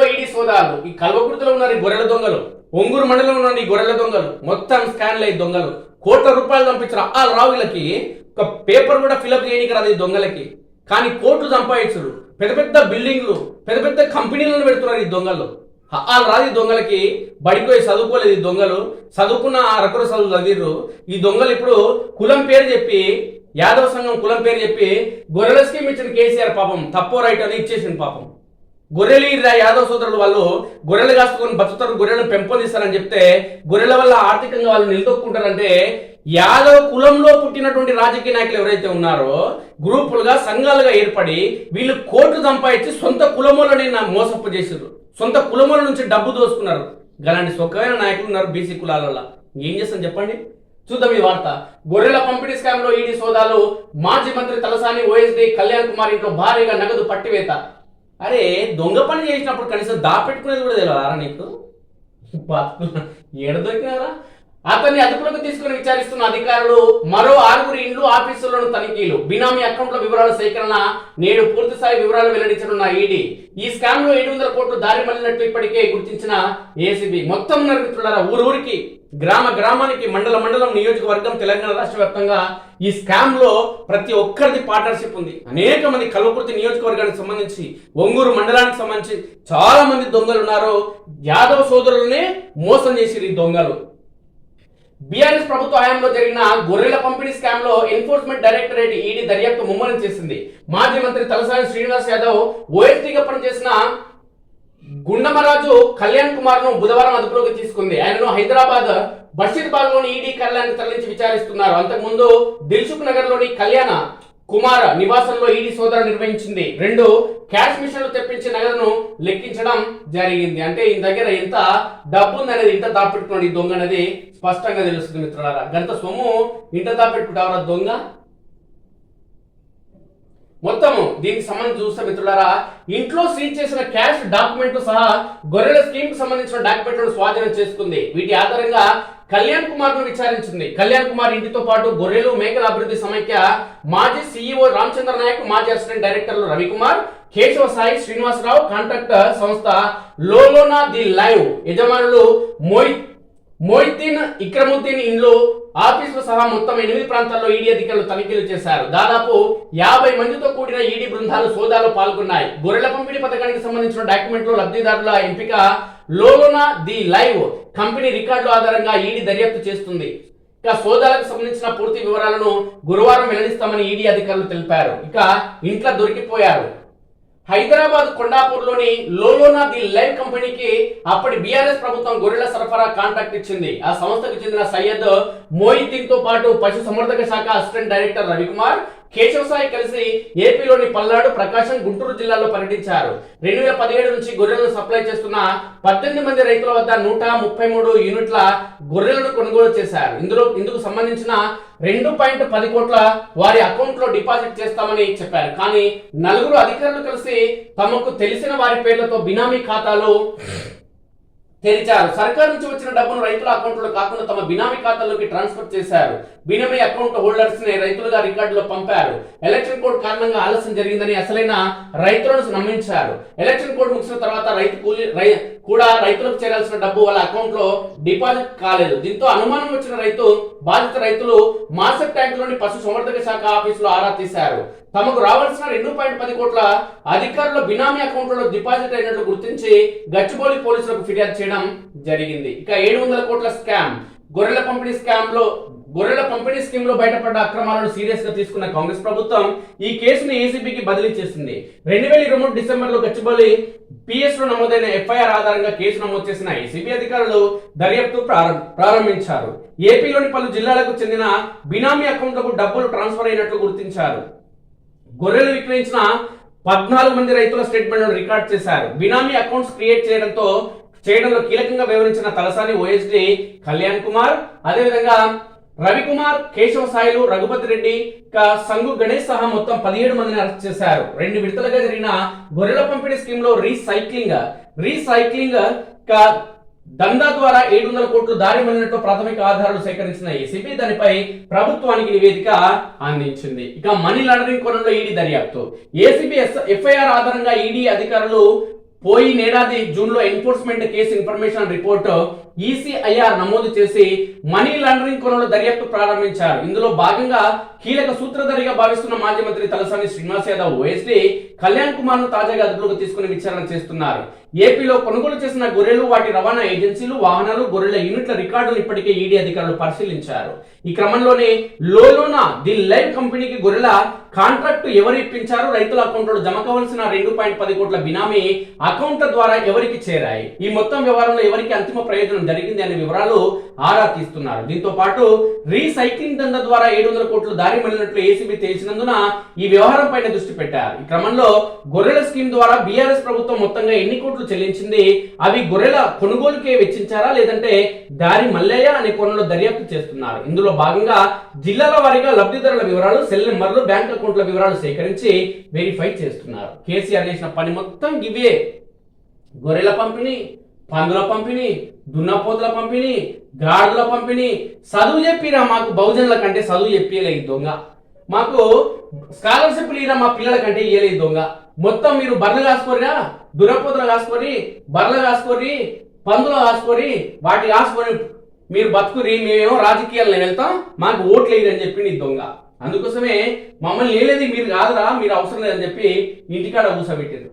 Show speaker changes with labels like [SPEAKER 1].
[SPEAKER 1] లో ఈడీ సోదాలు? ఈ కల్వకుర్తిలో ఉన్నారు ఈ గొర్రెల దొంగలు. ఒంగూరు మండలంలో ఉన్న ఈ గొర్రెల దొంగలు. మొత్తం స్కాన్లు అయ్యి దొంగలు. కోట్ల రూపాయలు పంపించారు ఆ రావులకి ఒక పేపర్ కూడా ఫిలప్ చేయడానికి రాదు ఈ దొంగలకి. కానీ కోట్లు సంపాదించరు. పెద్ద పెద్ద బిల్డింగ్లు పెద్ద పెద్ద కంపెనీలను పెడుతున్నారు ఈ దొంగలు. వాళ్ళు రాదు ఈ దొంగలకి బడికి పోయి చదువుకోలేదు ఈ దొంగలు. చదువుకున్న ఆ రకుర చదువు చదివిర్రు. ఈ దొంగలు ఇప్పుడు కులం పేరు చెప్పి యాదవ సంఘం కులం పేరు చెప్పి గొర్రెల స్కీమ్ ఇచ్చిన కేసీఆర్ పాపం. తప్పో రైట్ అని ఇచ్చేసింది పాపం. గొర్రెలు ఈ యాదవ్ సోదరులు వాళ్ళు గొర్రెలు కాసుకొని బతుకుతారు గొర్రెలను పెంపొందిస్తారని చెప్తే గొర్రెల వల్ల ఆర్థికంగా వాళ్ళు నిలదొక్కుంటారంటే యాదవ్ కులంలో పుట్టినటువంటి రాజకీయ నాయకులు ఎవరైతే ఉన్నారో గ్రూపులుగా సంఘాలుగా ఏర్పడి వీళ్ళు కోర్టు సంపాదించి సొంత కులములని నా మోసపు చేసారు సొంత కులముల నుంచి డబ్బు దోసుకున్నారు. గలాంటి సొక్కమైన నాయకులు ఉన్నారు బీసీ కులాలలో ఏం చేస్తాం చెప్పండి? చూద్దాం ఈ వార్త. గొర్రెల పంపిణీ స్కామ్లో ఈడీ సోదాలు మాజీ మంత్రి తలసాని ఓఎస్డి కళ్యాణ్ కుమార్ ఇంట్లో భారీగా నగదు పట్టివేత. అరే దొంగ పని చేసినప్పుడు కనీసం దాపెట్టుకునేది కూడా తెలియదా నీకు? బతుకు ఏడ దొరికినారా అతన్ని అదుపులోకి తీసుకుని విచారిస్తున్న అధికారులు మరో ఆరుగురు ఇండ్లు ఆఫీసులను తనిఖీలు బినామీ అకౌంట్ల వివరాల సేకరణ నేడు పూర్తి స్థాయి వివరాలు వెల్లడించనున్న ఈడీ. ఈ స్కామ్లో ఏడు వందల కోట్లు దారి మళ్ళినట్లు ఇప్పటికే గుర్తించిన ఏసీబీ. మొత్తం నిర్మితులారా ఊరూరికి గ్రామ గ్రామానికి మండల మండలం నియోజకవర్గం తెలంగాణ రాష్ట్ర వ్యాప్తంగా ఈ స్కామ్లో ప్రతి ఒక్కరిది పార్ట్నర్షిప్ ఉంది. అనేక మంది కల్వకుర్తి నియోజకవర్గానికి సంబంధించి ఒంగూరు మండలానికి సంబంధించి చాలా మంది దొంగలు ఉన్నారు. యాదవ సోదరులనే మోసం చేసిరు ఈ దొంగలు. బీఆర్ఎస్ ప్రభుత్వ హయాంలో జరిగిన గొర్రెల పంపిణీ స్కామ్లో ఎన్ఫోర్స్మెంట్ డైరెక్టరేట్ ఈడీ దర్యాప్తు ముమ్మరం చేసింది. మాజీ మంత్రి తలసాని శ్రీనివాస్ యాదవ్ ఓఎస్టీగా పనిచేసిన గుండమరాజు కళ్యాణ్ కుమార్ను బుధవారం అదుపులోకి తీసుకుంది. ఆయనను హైదరాబాద్ బషీర్బాగ్లోని ఈడీ కళ్యాణ్ తరలించి విచారిస్తున్నారు. అంతకుముందు దిల్సుఖ్ నగర్లోని కళ్యాణ కుమార్ నివాసంలో ఈడీ సోదర నిర్వహించింది. రెండు క్యాష్ మిషన్లు తెప్పించే నగదును లెక్కించడం జరిగింది. అంటే ఈ దగ్గర ఎంత డబ్బు ఉందనేది ఇంత దాపెట్టుకున్నాడు ఈ దొంగ అనేది స్పష్టంగా తెలుస్తుంది మిత్రులారా. గంత సొమ్ము ఇంత దాపెట్టుకుంటావరా దొంగ? మొత్తము దీనికి సంబంధించి చూస్తే మిత్రులారా ఇంట్లో సీజ్ చేసిన క్యాష్ డాక్యుమెంట్ సహా గొర్రెల స్కీమ్కు సంబంధించిన డాక్యుమెంట్లను స్వాధీనం చేసుకుంది. వీటి ఆధారంగా కళ్యాణ్ కుమార్ను విచారించింది. కళ్యాణ్ కుమార్ ఇంటితో పాటు గొర్రెలు మేకల అభివృద్ధి సమైక్య మాజీ సీఈఓ రామచంద్ర నాయక్ మాజీ అసిస్టెంట్ డైరెక్టర్లు రవికుమార్ కేశవ సాయి శ్రీనివాసరావు కాంట్రాక్టర్ సంస్థ లోలోనా ది లైవ్ యజమానులు మోయి మోయిద్దీన్ ఇక్రముద్దీన్ ఇండ్లు ఆఫీసులు సహా మొత్తం ఎనిమిది ప్రాంతాల్లో ఈడీ అధికారులు తనిఖీలు చేశారు. దాదాపు యాభై మందితో కూడిన ఈడీ బృందాలు సోదాలో పాల్గొన్నాయి. గొర్రెల పంపిణీ పథకానికి సంబంధించిన డాక్యుమెంట్లు లబ్ధిదారుల ఎంపిక లోలోనా ది లైవ్ కంపెనీ రికార్డుల ఆధారంగా ఈడీ దర్యాప్తు చేస్తుంది. ఇక సోదాలకు సంబంధించిన పూర్తి వివరాలను గురువారం వెల్లడిస్తామని ఈడీ అధికారులు తెలిపారు. ఇక ఇంట్లో దొరికిపోయారు. హైదరాబాద్ కొండాపూర్లోని లోలోనా ది లైవ్ కంపెనీకి అప్పటి బీఆర్ఎస్ ప్రభుత్వం గొర్రెల సరఫరా కాంట్రాక్ట్ ఇచ్చింది. ఆ సంస్థకు చెందిన సయ్యద్ మోయిద్దీన్తో పాటు పశు సంవర్ధక శాఖ అసిస్టెంట్ డైరెక్టర్ రవికుమార్ కేశవ సాయి కలిసి ఏపీలోని పల్నాడు ప్రకాశం గుంటూరు జిల్లాలో పర్యటించారు. రెండు వేల పదిహేడు నుంచి గొర్రెలను సప్లై చేస్తున్న పద్దెనిమిది మంది రైతుల వద్ద నూట ముప్పై మూడు యూనిట్ల గొర్రెలను కొనుగోలు చేశారు. ఇందులో ఇందుకు సంబంధించిన రెండు పాయింట్ పది కోట్ల వారి అకౌంట్లో డిపాజిట్ చేస్తామని చెప్పారు. కానీ నలుగురు అధికారులు కలిసి తమకు తెలిసిన వారి పేర్లతో బినామీ ఖాతాలు తెరిచారు. సర్కార్ నుంచి వచ్చిన డబ్బును రైతుల అకౌంట్లో కాకుండా తమ బినామీ ఖాతాలోకి ట్రాన్స్ఫర్ చేశారు. బినామీ అకౌంట్ హోల్డర్స్ని రైతులుగా రికార్డులో పంపారు. ఎలక్షన్ కోడ్ కారణంగా ఆలస్యం జరిగిందని అసలైన రైతులను నమ్మించారు. ఎలక్షన్ కోడ్ ముగిసిన తర్వాత రైతు కూలి రై కూడా రైతులకు చేరాల్సిన డబ్బు వాళ్ళ అకౌంట్లో డిపాజిట్ కాలేదు. దీంతో అనుమానం వచ్చిన రైతు బాధిత రైతులు మాసక్ ట్యాంక్లోని పశు సంవర్ధక శాఖ ఆఫీసులో ఆరా తీశారు. తమకు రావాల్సిన రెండు పాయింట్ పది కోట్ల అధికారుల బినామీ అకౌంట్లలో డిపాజిట్ అయినట్లు గుర్తించి గచ్చిబౌలి పోలీసులకు ఫిర్యాదు చేయడం జరిగింది. ఇక ఏడు వందల కోట్ల స్కామ్. గొర్రెల పంపిణీ స్కామ్లో గొర్రెల పంపిణీ స్కీమ్లో బయటపడ్డ అక్రమాలను సీరియస్గా తీసుకున్న కాంగ్రెస్ ప్రభుత్వం ఈ కేసును ఏసీబీకి బదిలీ చేసింది. రెండు వేల ఇరవై మూడు డిసెంబర్లో గచ్చిబౌలి పిఎస్లో నమోదైన ఎఫ్ఐఆర్ ఆధారంగా కేసు నమోదు చేసిన ఏసీబీ అధికారులు దర్యాప్తు ప్రారంభించారు. ఏపీలోని పలు జిల్లాలకు చెందిన బినామీ అకౌంట్లకు డబ్బులు ట్రాన్స్ఫర్ అయినట్లు గుర్తించారు. గొర్రెలు విక్రయించిన పద్నాలుగు మంది రైతుల స్టేట్మెంట్ రికార్డ్ చేశారు. బినామీ అకౌంట్స్ క్రియేట్ చేయడంతో చేయడంలో కీలకంగా వివరించిన తలసాని ఓఎస్డి కళ్యాణ్ కుమార్ అదేవిధంగా రవికుమార్ కేశవ సాయిలు రఘుపతి రెడ్డి ఇంకా సంగు గణేష్ సహా మొత్తం పదిహేడు మందిని అరెస్ట్ చేశారు. రెండు విడతలుగా జరిగిన గొర్రెల పంపిణీ స్కీమ్లో రీసైక్లింగ్ రీసైక్లింగ్ దందా ద్వారా ఏడు వందల కోట్లు దారి మళ్ళినట్టు ప్రాథమిక ఆధారాలు సేకరించిన ఏసీబీ దానిపై ప్రభుత్వానికి నివేదిక అందించింది. ఇక మనీ లాండరింగ్ కోణంలో ఈడీ దర్యాప్తు. ఏసీబీ ఎఫ్ఐఆర్ ఆధారంగా ఈడీ అధికారులు పోయినేడాది జూన్లో enforcement case information report ECIR నమోదు చేసి మనీ లాండరింగ్ కొనలో దర్యాప్తు ప్రారంభించారు. ఇందులో భాగంగా కీలక సూత్రధారిగా భావిస్తున్న మాజీ మంత్రి తలసాని శ్రీనివాస్ యాదవ్ ఓఎస్డీ కళ్యాణ్ కుమార్ను తాజాగా అదుపులోకి తీసుకుని విచారణ చేస్తున్నారు. ఏపీలో కొనుగోలు చేసిన గొర్రెలు వాటి రవాణా ఏజెన్సీలు వాహనాలు గొర్రెల యూనిట్ల రికార్డులు ఇప్పటికే ఈడీ అధికారులు పరిశీలించారు. ఈ క్రమంలోనే లోలోనా ది లైవ్ కంపెనీకి గొర్రెల కాంట్రాక్ట్ ఎవరు ఇప్పించారు? రైతుల అకౌంట్లో జమ కావాల్సిన రెండు పాయింట్ పది కోట్ల బినామీ అకౌంట్ల ద్వారా ఎవరికి చేరాయి? ఈ మొత్తం వ్యవహారంలో ఎవరికి అంతిమ ప్రయోజనం జరిగింది అనే వివరాలు ఆరా తీస్తున్నారు. దీంతో పాటు రీసైక్లింగ్ దంద ద్వారా ఏడు వందల కోట్లు దారి మళ్ళినట్లు ఏసీబీ తెలిసినందున ఈ వ్యవహారం పైన దృష్టి పెట్టారు. ఈ క్రమంలో గొర్రెల స్కీమ్ ద్వారా బీఆర్ఎస్ ప్రభుత్వం మొత్తంగా ఎన్ని కోట్లు చెల్లించింది? అవి గొర్రెల కొనుగోలుకే వెచ్చించారా? లేదంటే దారి మల్లయ్య అనే కోణంలో దర్యాప్తు చేస్తున్నారు. ఇందులో భాగంగా జిల్లాల వారీగా లబ్ధిదారుల వివరాలు సెల్ నెంబర్లు బ్యాంక్ అకౌంట్ల వివరాలు సేకరించి వెరిఫై చేస్తున్నారు. కేసీఆర్ చేసిన పని మొత్తం ఇవే. గొర్రెల పంపిణీ పందుల పంపిణీ దున్నపోతుల పంపిణీ గాడుల పంపిణీ. చదువు చెప్పిరా మాకు బహుజనుల కంటే చదువు చెప్పియలే ఈ దొంగ. మాకు స్కాలర్షిప్ లేదా మా పిల్లల కంటే ఇయ్యలేదు ఈ దొంగ. మొత్తం మీరు బర్రెలు కాసుకోరిరా దున్నపోతులు కాసుకొని బర్రెలు కాసుకొని పందులు కాసుకొని వాటి కాసుకొని మీరు బతుకురి మేమేమో రాజకీయాల్లో వెళ్తాం మాకు ఓట్లు వేయరని చెప్పి నీ దొంగ. అందుకోసమే మమ్మల్ని ఏలేది మీరు కాదురా మీరు అవసరం లేదని చెప్పి ఇంటికాడ కూర్చోబెట్టారు